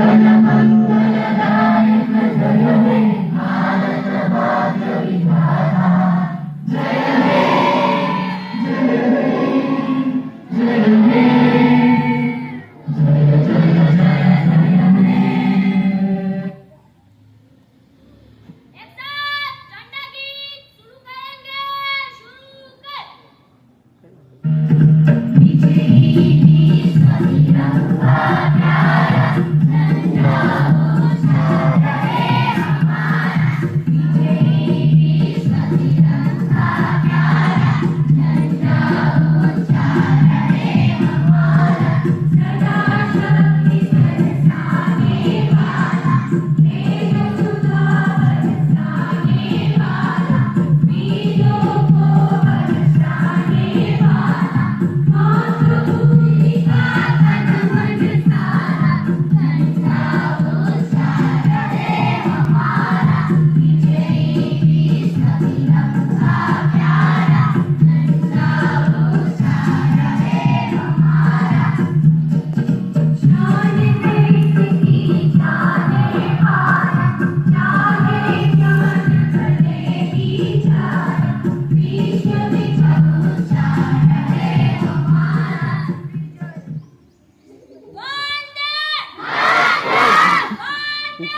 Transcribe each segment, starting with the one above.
I'm not going to die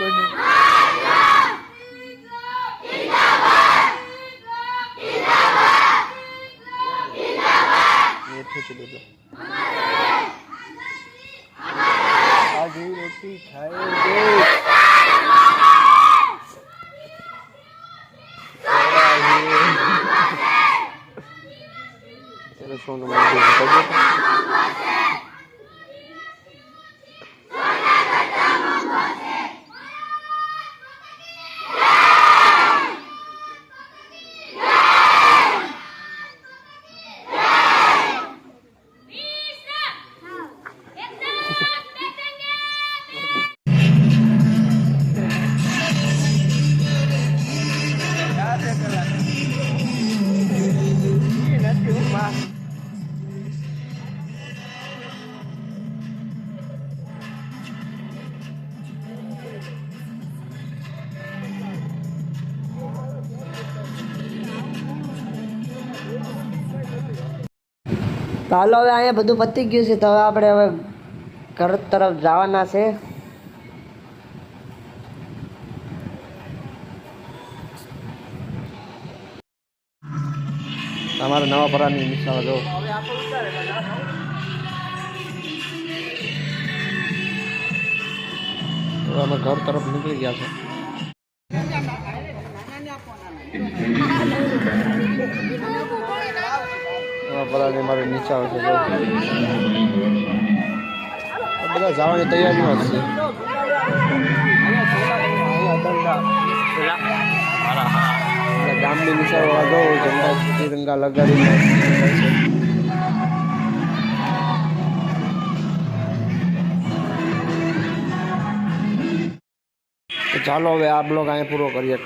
ઈ કોઈ નહીં. એ ઠેકી દેજો. આજી રોટી તો હાલો હવે અહીંયા બધું પતી ગયું છે તો હવે આપણે હવે ઘર તરફ જવાના છે. અમારા નવા પરાની નિશાળ જો. અમે ઘર તરફ નીકળી ગયા છે. નવા પરાની મારી નિશાળ છે બધા જવાની તૈયારીમાં છે. ગામની નિશાળ જો ઝંડા તિરંગા લગાડીને. ચાલો હવે આ બ્લોગ અહીંયા પૂરો કરીએ.